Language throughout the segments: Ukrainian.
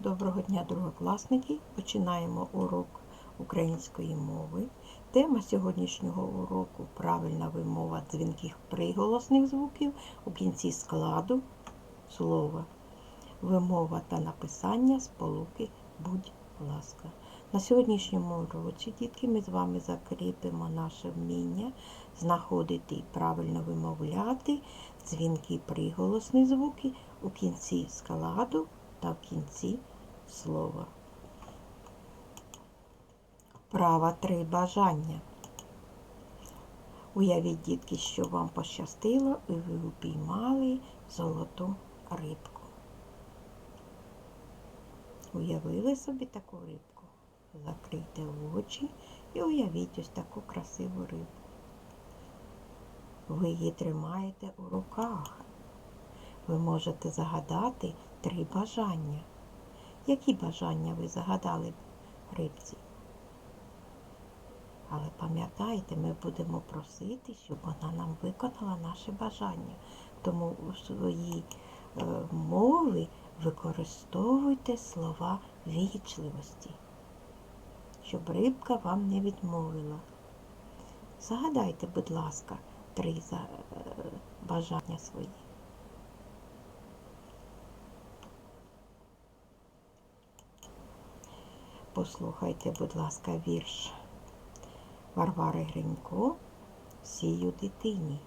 Доброго дня, другокласники! Починаємо урок української мови. Тема сьогоднішнього уроку правильна вимова дзвінких приголосних звуків у кінці складу слова. Вимова та написання сполуки будь ласка. На сьогоднішньому уроці, дітки, ми з вами закріпимо наше вміння знаходити і правильно вимовляти дзвінки приголосні звуки у кінці складу та в кінці слова. Права три бажання. Уявіть, дітки, що вам пощастило і ви упіймали золоту рибку. Уявили собі таку рибку? Закрийте очі і уявіть ось таку красиву рибку. Ви її тримаєте у руках. Ви можете загадати три бажання. Які бажання ви загадали рибці? Але пам'ятайте, ми будемо просити, щоб вона нам виконала наше бажання. Тому у своїй е, мові використовуйте слова вічливості, щоб рибка вам не відмовила. Загадайте, будь ласка, три е, бажання свої. Послухайте, будь ласка, вірш Варвари Гринько Сію дитині.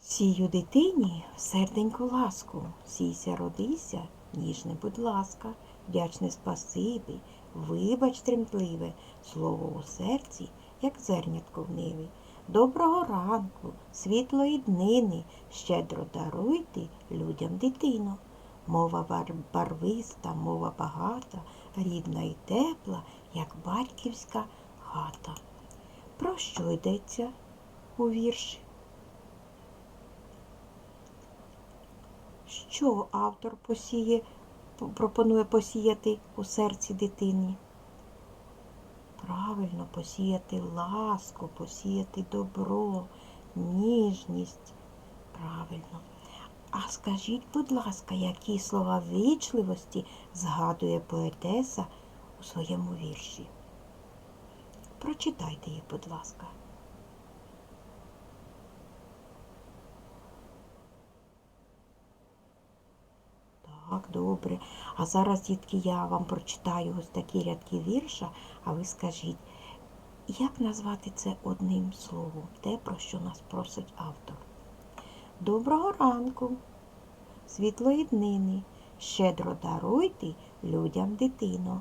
Сію дитині в серденьку ласку, сійся, родися, ніжне, будь ласка, вдячне спасибі, вибач тремтливе, слово у серці, як зернятко в ниві. Доброго ранку, світлої днини, щедро даруйте людям дитину. Мова барвиста, мова багата, рідна і тепла, як батьківська хата. Про що йдеться у вірші? Що автор посіє, пропонує посіяти у серці дитині? Правильно, посіяти ласку, посіяти добро, ніжність. Правильно. А скажіть, будь ласка, які слова вічливості згадує поетеса у своєму вірші? Прочитайте їх, будь ласка. Так, добре. А зараз, дітки, я вам прочитаю ось такі рядки вірша, а ви скажіть, як назвати це одним словом? Те, про що нас просить автор. Доброго ранку, світлої днини, щедро даруйте людям дитину.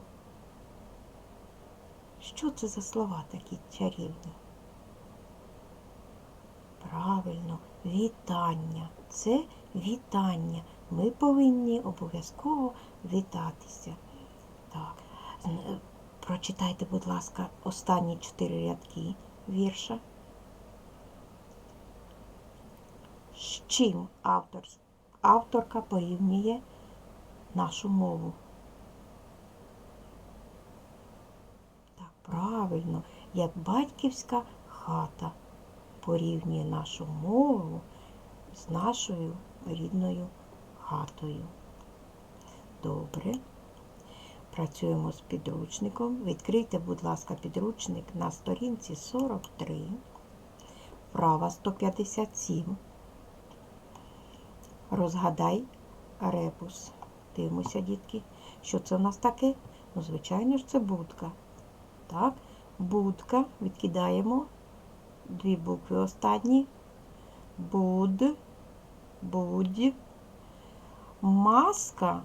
Що це за слова такі чарівні? Правильно, вітання. Це вітання. Ми повинні обов'язково вітатися. Так. Прочитайте, будь ласка, останні чотири рядки вірша. Чим автор, авторка порівнює нашу мову? Так, правильно, як батьківська хата порівнює нашу мову з нашою рідною хатою. Добре. Працюємо з підручником. Відкрийте, будь ласка, підручник на сторінці 43, права 157. Розгадай ребус. Дивимося, дітки. Що це у нас таке? Ну, звичайно ж, це будка. Так, будка. Відкидаємо дві букви останні. Буд, будь. Маска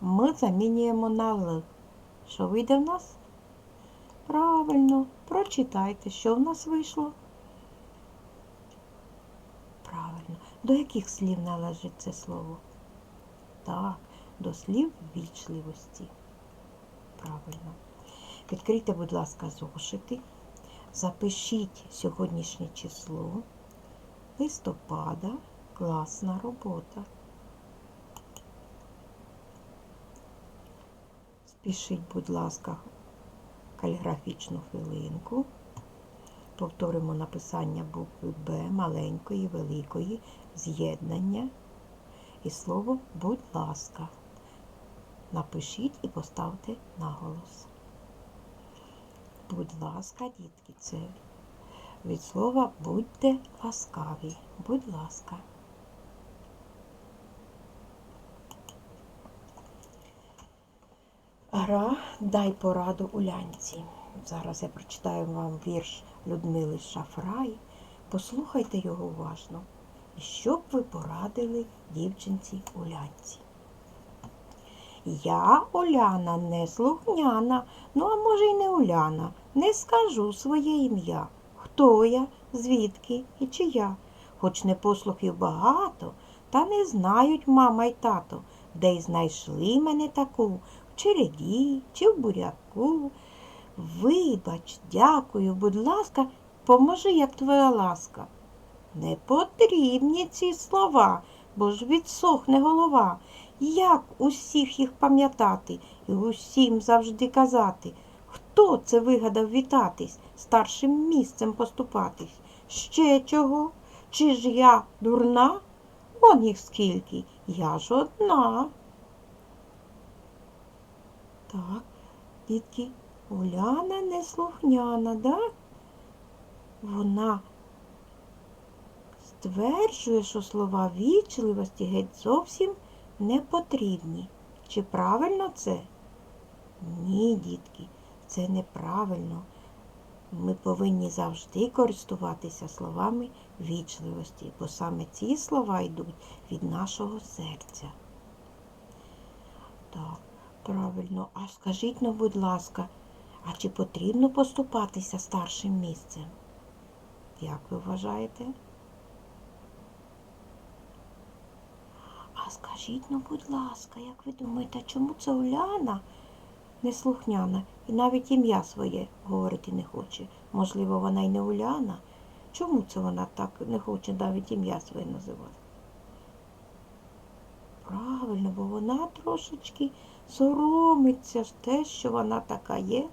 ми замінюємо на Л. Що вийде в нас? Правильно, прочитайте, що в нас вийшло. Правильно. До яких слів належить це слово? Так, до слів вічливості. Правильно. Відкрийте, будь ласка, зошити. Запишіть сьогоднішнє число листопада. Класна робота. Спішіть, будь ласка, каліграфічну хвилинку. Повторимо написання букви Б маленької, великої, з'єднання. і слово будь ласка. Напишіть і поставте наголос. Будь ласка, дітки, це від слова будьте ласкаві. Будь ласка. Гра Дай пораду улянці. Зараз я прочитаю вам вірш Людмили Шафрай. Послухайте його уважно. І що б ви порадили дівчинці улянці? Я Уляна не слухняна, ну а може й не Уляна, не скажу своє ім'я. Хто я, звідки і чия? Хоч не послухів багато, та не знають мама й тато, де й знайшли мене таку, в череді чи в буряку. Вибач, дякую, будь ласка, поможи, як твоя ласка. Не потрібні ці слова, бо ж відсохне голова. Як усіх їх пам'ятати і усім завжди казати? Хто це вигадав вітатись, старшим місцем поступатись? Ще чого? Чи ж я дурна? Он їх скільки, я ж одна. Так, дітки, Уляна неслухняна, да? Вона стверджує, що слова вічливості геть зовсім не потрібні. Чи правильно це? Ні, дітки, це неправильно. Ми повинні завжди користуватися словами вічливості, бо саме ці слова йдуть від нашого серця. Так, правильно. А скажіть, ну, будь ласка, а чи потрібно поступатися старшим місцем? Як ви вважаєте? А скажіть, ну, будь ласка, як ви думаєте, чому це Уляна неслухняна і навіть ім'я своє говорити не хоче? Можливо, вона й не Уляна. Чому це вона так не хоче навіть ім'я своє називати? Правильно, бо вона трошечки соромиться ж те, що вона така є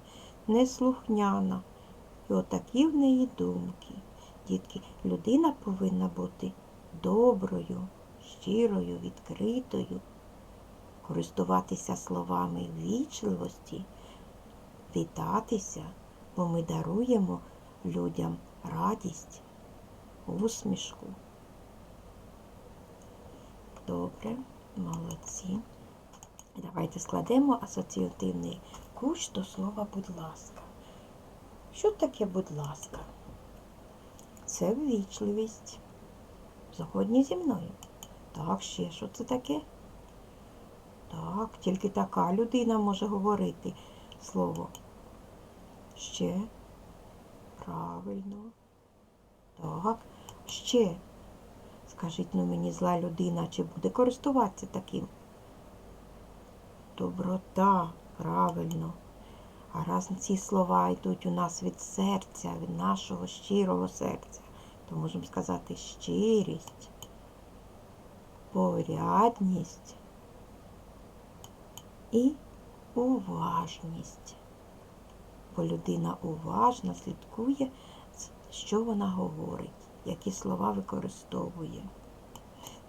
неслухняна. І отакі в неї думки. Дітки, людина повинна бути доброю, щирою, відкритою, користуватися словами вічливості, вітатися, бо ми даруємо людям радість, усмішку. Добре, молодці. Давайте складемо асоціативний кущ до слова будь ласка. Що таке будь ласка? Це ввічливість. Згодні зі мною. Так, ще що це таке? Так, тільки така людина може говорити слово. Ще. Правильно. Так, ще. Скажіть ну мені зла людина, чи буде користуватися таким? Доброта, правильно. А раз ці слова йдуть у нас від серця, від нашого щирого серця, то можемо сказати щирість, порядність і уважність. Бо людина уважно слідкує, що вона говорить, які слова використовує.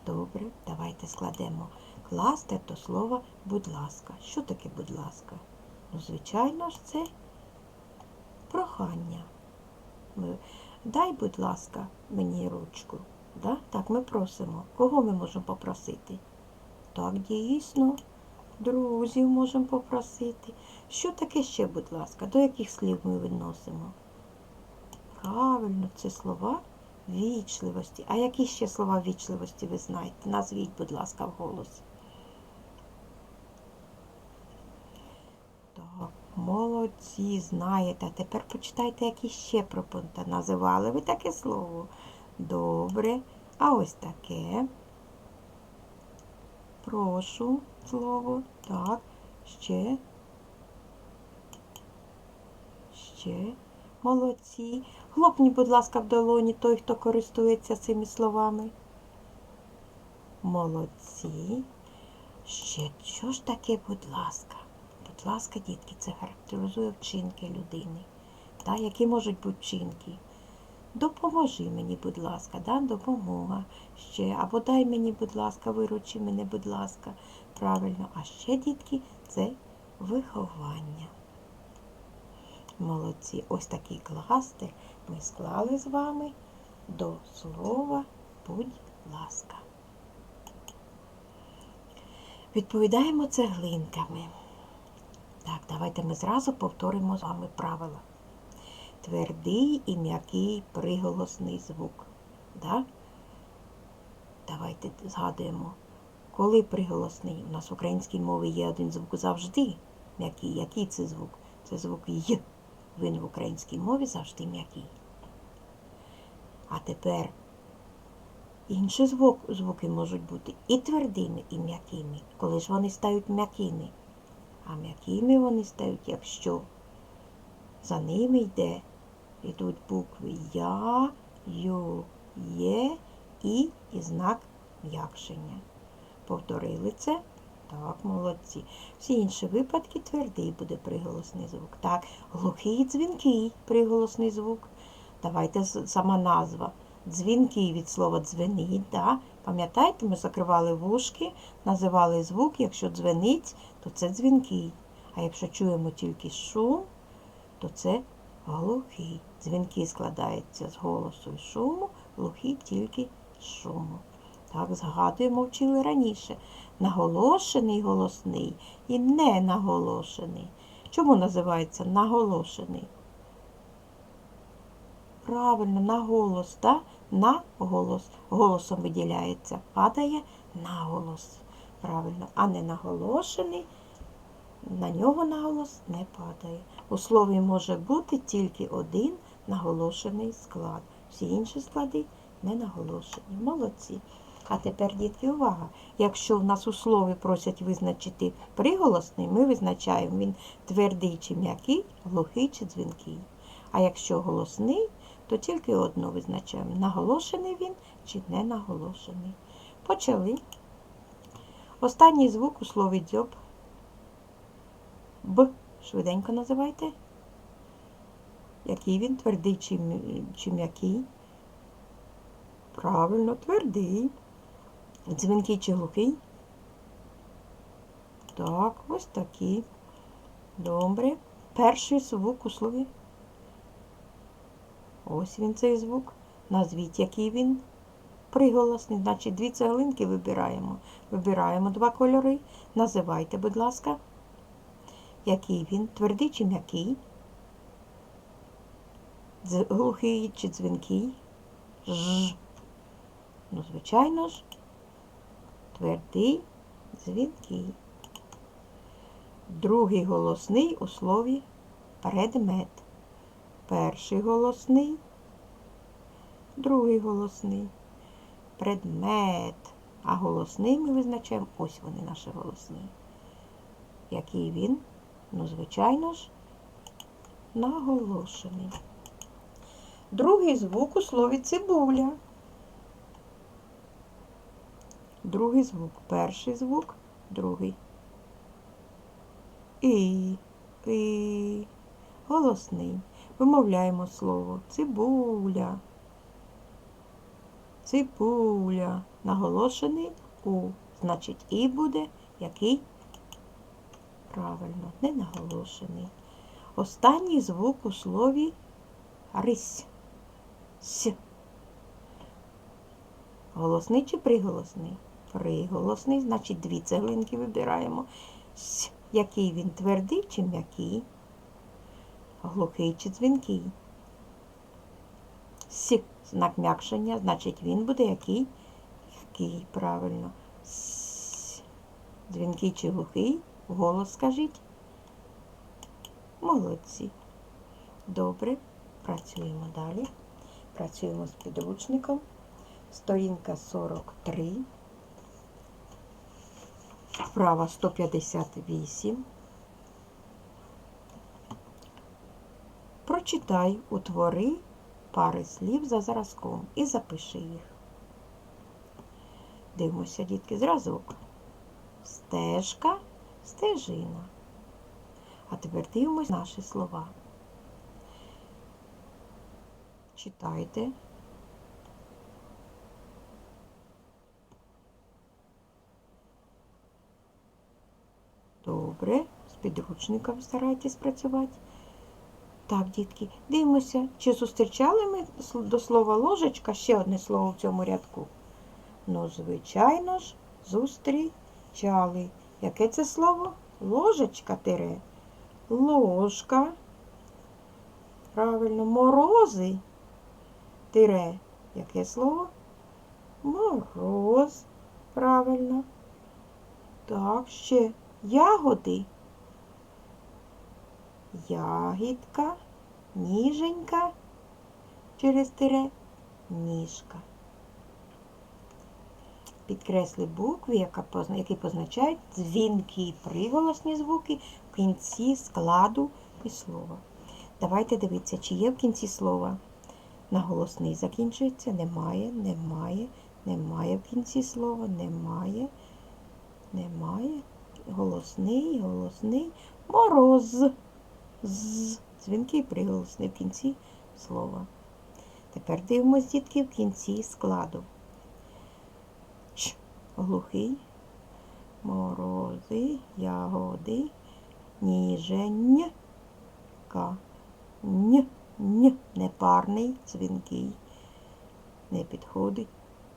Добре, давайте складемо класти до слова будь ласка. Що таке будь ласка? Ну, звичайно ж, це прохання. Дай, будь ласка, мені ручку. Да? Так, ми просимо. Кого ми можемо попросити? Так, дійсно, друзів можемо попросити. Що таке ще, будь ласка? До яких слів ми відносимо? Правильно, це слова вічливості. А які ще слова вічливості ви знаєте? Назвіть, будь ласка, вголос. Так, молодці, знаєте. Тепер почитайте, які ще пропонуєте. Називали ви таке слово? Добре. А ось таке. Прошу слово. Так, ще. Ще. Молодці. Хлопні, будь ласка, в долоні той, хто користується цими словами. Молодці. Ще що ж таке, будь ласка? Будь ласка, дітки, це характеризує вчинки людини. Та, які можуть бути вчинки? Допоможи мені, будь ласка, да? допомога ще. Або дай мені, будь ласка, виручи мене, будь ласка. Правильно. А ще, дітки, це виховання. Молодці. Ось такий кластер ми склали з вами до слова будь ласка. Відповідаємо цеглинками. Так, давайте ми зразу повторимо з вами правила. Твердий і м'який приголосний звук. Да? Давайте згадуємо, коли приголосний. У нас в українській мові є один звук завжди м'який. Який це звук? Це звук Й. Він в українській мові завжди м'який. А тепер інші звук, звуки можуть бути і твердими, і м'якими. Коли ж вони стають м'якими? А м'якими вони стають, якщо за ними йде, йдуть букви Я, Ю, Є, І і знак м'якшення. Повторили це? Так, молодці. Всі інші випадки твердий буде приголосний звук. Так, глухий дзвінкий приголосний звук. Давайте сама назва. Дзвінкий від слова дзвенить. Да? Пам'ятаєте, ми закривали вушки, називали звук, якщо дзвенить, то це дзвінкий. А якщо чуємо тільки шум, то це глухий. Дзвінки складаються з голосу і шуму, глухий тільки з шуму. Так, згадуємо, вчили раніше. Наголошений голосний і не наголошений. Чому називається наголошений? Правильно, на голос, да? на голос. Голосом виділяється, падає на голос. Правильно, а не наголошений, на нього наголос не падає. У слові може бути тільки один наголошений склад. Всі інші склади не наголошені. Молодці. А тепер, дітки, увага. Якщо в нас у слові просять визначити приголосний, ми визначаємо він твердий чи м'який, глухий чи дзвінкий. А якщо голосний, то тільки одно визначаємо, наголошений він чи не наголошений. Почали. Останній звук у слові дзьоб. Б. Швиденько називайте. Який він? Твердий чи, чи м'який? Правильно, твердий. Дзвінкий чи глухий? Так, ось такі. Добре. Перший звук у слові. Ось він цей звук. Назвіть, який він приголосний. Значить, дві цеглинки вибираємо. Вибираємо два кольори. Називайте, будь ласка, який він, твердий чи м'який, глухий чи дзвінкий. Ж. Ну, звичайно ж, твердий, дзвінкий. Другий голосний у слові предмет. Перший голосний, другий голосний. Предмет. А голосний ми визначаємо, ось вони наші голосні. Який він? Ну, звичайно ж, наголошений. Другий звук у слові цибуля. Другий звук. Перший звук, другий. І, і. Голосний. Вимовляємо слово цибуля. Цибуля. Наголошений у. Значить, і буде який? Правильно, не наголошений. Останній звук у слові рись. С. Голосний чи приголосний? Приголосний, значить дві цеглинки вибираємо. С. Який він твердий чи м'який? Глухий чи дзвінкий? С. Знак м'якшення, значить він буде який? Який, правильно. С. Дзвінкий чи глухий? Голос скажіть. Молодці. Добре. Працюємо далі. Працюємо з підручником. Сторінка 43. Вправа 158. Прочитай, утвори пари слів за зразком і запиши їх. Дивимося, дітки, зразок. Стежка, стежина. А тепер дивимось наші слова. Читайте. Добре, з підручником старайтесь працювати. Так, дітки, дивимося, чи зустрічали ми до слова ложечка ще одне слово в цьому рядку. Ну, звичайно ж, зустрічали. Яке це слово? Ложечка тире. Ложка. Правильно, морози. Тире. Яке слово? Мороз. Правильно. Так, ще ягоди. Ягідка, ніженька, через тире, ніжка. Підкресли букви, які позначають дзвінки, приголосні звуки в кінці складу і слова. Давайте дивитися, чи є в кінці слова. Наголосний закінчується, немає, немає, немає в кінці слова, немає, немає. Голосний, голосний, мороз. З. Дзвінкий приголосний в кінці слова. Тепер дивимось, дітки, в кінці складу. Ч. Глухий. Морози, ягоди, ніження, ка. Н. Н. Непарний, дзвінкий. Не підходить.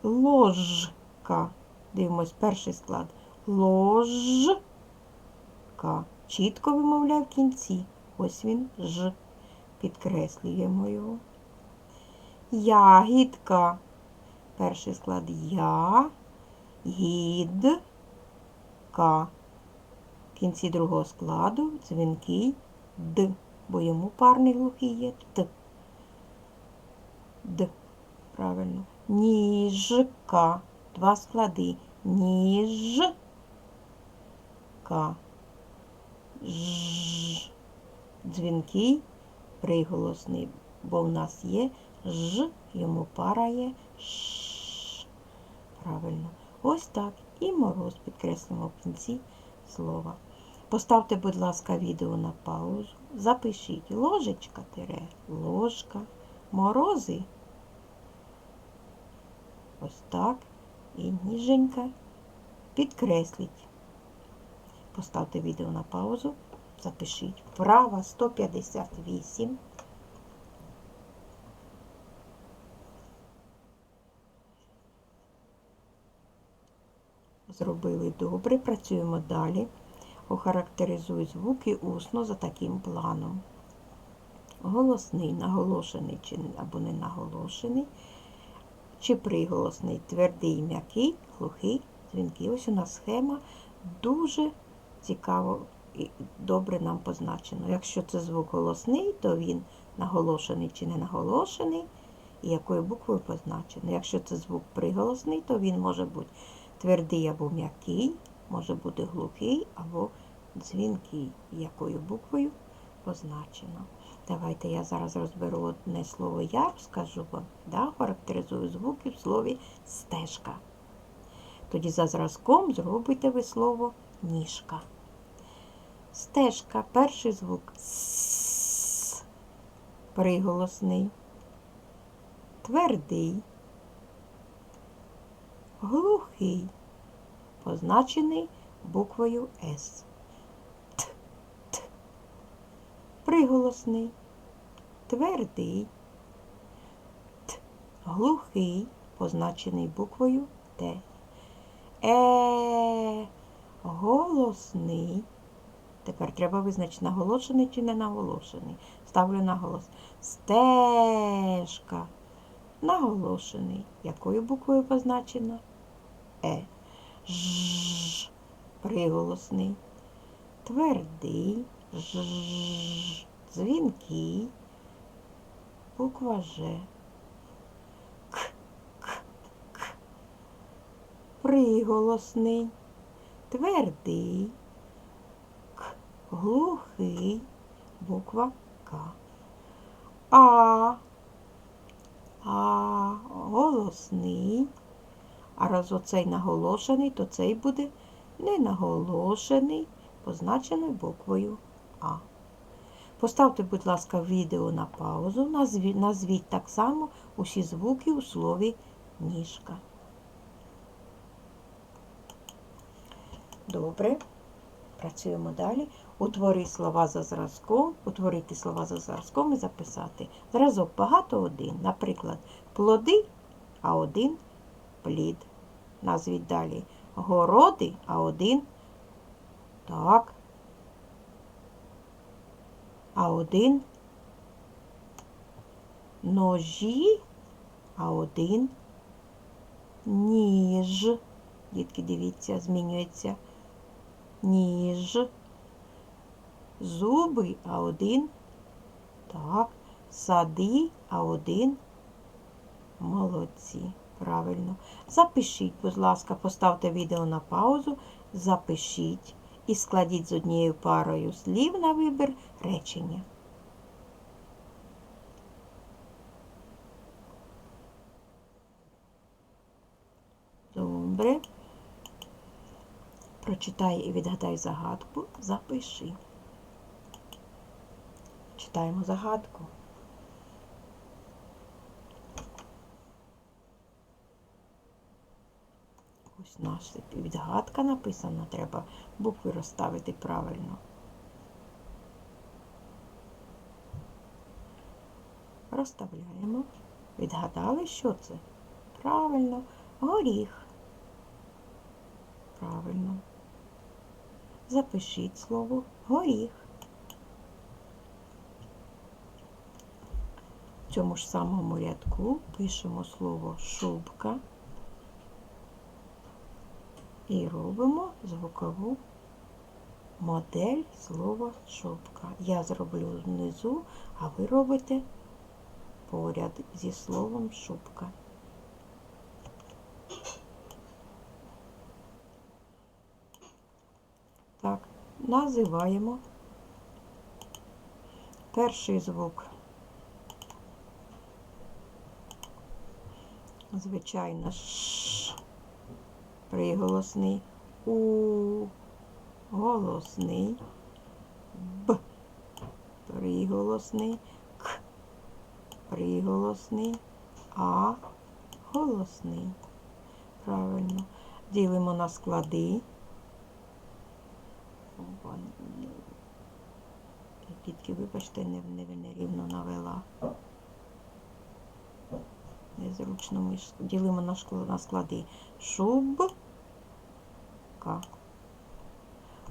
Ложка. Дивимось перший склад. Ложка. Чітко вимовляю в кінці. Ось він ж. Підкреслюємо його. Ягідка. Перший склад я. Гід. Ка. В кінці другого складу дзвінкий д. Бо йому парний глухий є т. Д. Правильно. Ніжка. Два склади. Ніжка. Ж. Дзвінкий приголосний, бо в нас є ж, йому пара є ш. Правильно. Ось так. І мороз підкреслимо в кінці слова. Поставте, будь ласка, відео на паузу. Запишіть ложечка тире, ложка, морози. Ось так. І ніженька. Підкресліть. Поставте відео на паузу. Запишіть. Вправа 158. Зробили добре. Працюємо далі. Охарактеризуй звуки усно за таким планом. Голосний, наголошений чи або не наголошений, чи приголосний, твердий, м'який, глухий, дзвінкий. Ось у нас схема дуже цікаво добре нам позначено. Якщо це звук голосний, то він наголошений чи не наголошений, і якою буквою позначено. Якщо це звук приголосний, то він може бути твердий або м'який, може бути глухий або дзвінкий, якою буквою позначено. Давайте я зараз розберу одне слово я скажу вам, да, характеризую звуки в слові стежка. Тоді за зразком зробите ви слово ніжка. Стежка, перший звук. С, приголосний, твердий, глухий, позначений буквою С. Т, т, приголосний, твердий, т, глухий, позначений буквою Т. Е, голосний. Тепер треба визначити, наголошений чи не наголошений. Ставлю наголос. Стежка. Наголошений. Якою буквою позначено? Е. Ж. Приголосний. Твердий. Ж. Дзвінкий. Буква Ж. К. К. К. Приголосний. Твердий. Глухий. Буква К. А. А. Голосний. А раз оцей наголошений, то цей буде не наголошений, позначений буквою А. Поставте, будь ласка, відео на паузу, назві- назвіть так само усі звуки у слові ніжка. Добре. Працюємо далі. Утвори слова за зразком, утворити слова за зразком і записати. Зразок багато один. Наприклад, плоди, а один плід. Назвіть далі. Городи, а один. Так. А один. Ножі, а один. Ніж. Дітки, дивіться, змінюється. Ніж. Зуби, а один. Так. Сади, а один. Молодці. Правильно. Запишіть, будь ласка, поставте відео на паузу, запишіть і складіть з однією парою слів на вибір речення. Добре. Прочитай і відгадай загадку, запиши. Читаємо загадку. Ось наша відгадка написана, треба букви розставити правильно. Розставляємо. Відгадали, що це? Правильно. Горіх. Правильно. Запишіть слово горіх. Цьому ж самому рядку пишемо слово шубка і робимо звукову модель слова шубка. Я зроблю внизу, а ви робите поряд зі словом шубка. Так, називаємо перший звук. Звичайно, ш, приголосний, у, голосний, б, приголосний, к, приголосний, а, голосний. Правильно. Ділимо на склади. Ну, вибачте, не, не, нерівно навела. Незручно ми ділимо на, склади. Шубка.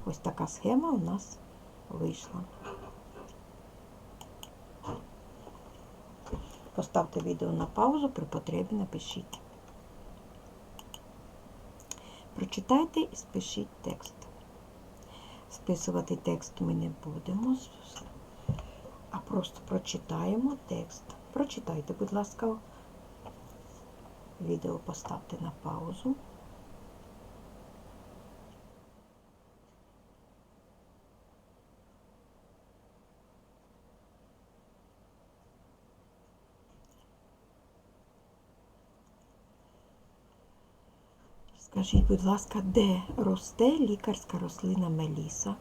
Ось така схема у нас вийшла. Поставте відео на паузу, при потребі напишіть. Прочитайте і спишіть текст. Списувати текст ми не будемо, а просто прочитаємо текст. Прочитайте, будь ласка, відео поставте на паузу. Скажіть, будь ласка, де росте лікарська рослина Меліса?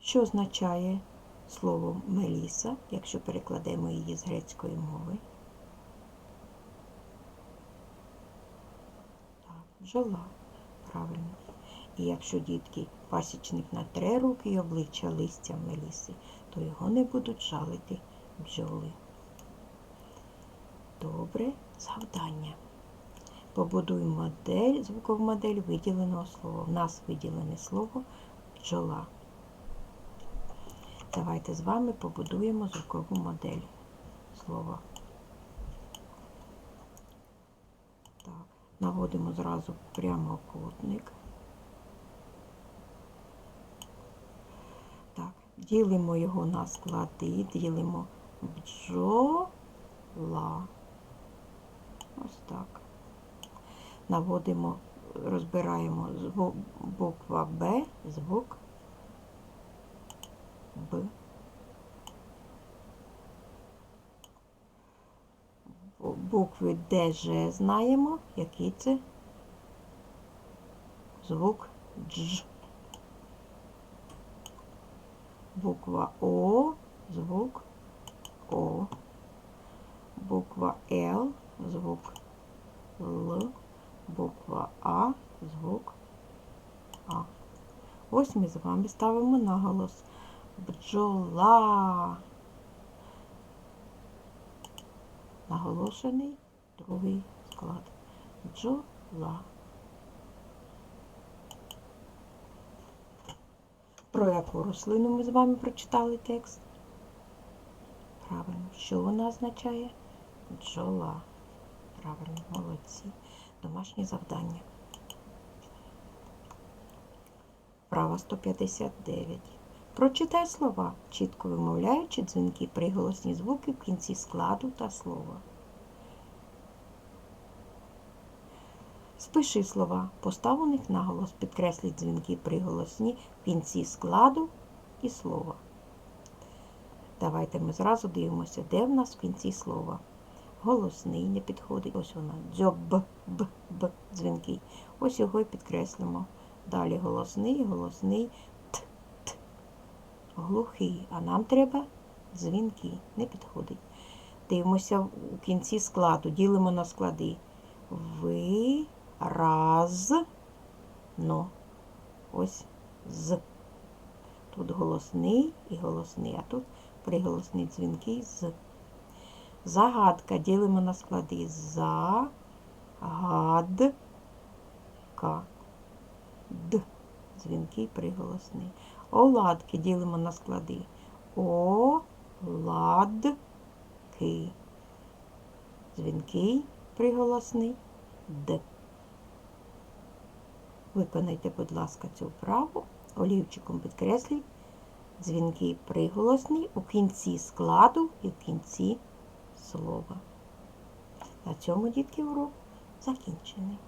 Що означає слово Меліса, якщо перекладемо її з грецької мови? Так, бджола. Правильно. І якщо дітки пасічник натре руки і обличчя листям Меліси, то його не будуть жалити бджоли. Добре, завдання. Побудуй модель, звукову модель виділеного слова. У нас виділене слово бджола. Давайте з вами побудуємо звукову модель слова. Так, наводимо зразу прямокутник. Так, ділимо його на склади, ділимо бджола. Ось так. Наводимо, розбираємо буква Б, звук Б. Букви Д, Ж знаємо, які це звук дж. Буква О, звук О. Буква Л, звук Л. Буква А, звук А. Ось ми з вами ставимо наголос. Бджола. Наголошений другий склад. Бджола. Про яку рослину ми з вами прочитали текст? Правильно. Що вона означає? Бджола. Правильно, молодці. Домашнє завдання. Права 159. Прочитай слова, чітко вимовляючи дзвінки приголосні звуки в кінці складу та слова. Спиши слова, постав у них наголос, підкресліть дзвінки приголосні в кінці складу і слова. Давайте ми зразу дивимося, де в нас в кінці слова. Голосний не підходить. Ось вона. Дзьоб, б, б, б. Ось його і підкреслимо. Далі голосний, голосний. Глухий. А нам треба дзвінки. Не підходить. Дивимося у кінці складу. Ділимо на склади. Ви, раз, но. Ось з. Тут голосний і голосний, а тут приголосний дзвінки з. Загадка ділимо на склади за, гад, ка, д. Дзвінкий приголосний. Оладки ділимо на склади. О, лад, ки. Дзвінкий приголосний д. Виконайте, будь ласка, цю вправу. Олівчиком підкресліть дзвінкий приголосний у кінці складу і в кінці слова. На цьому, дітки, урок закінчений.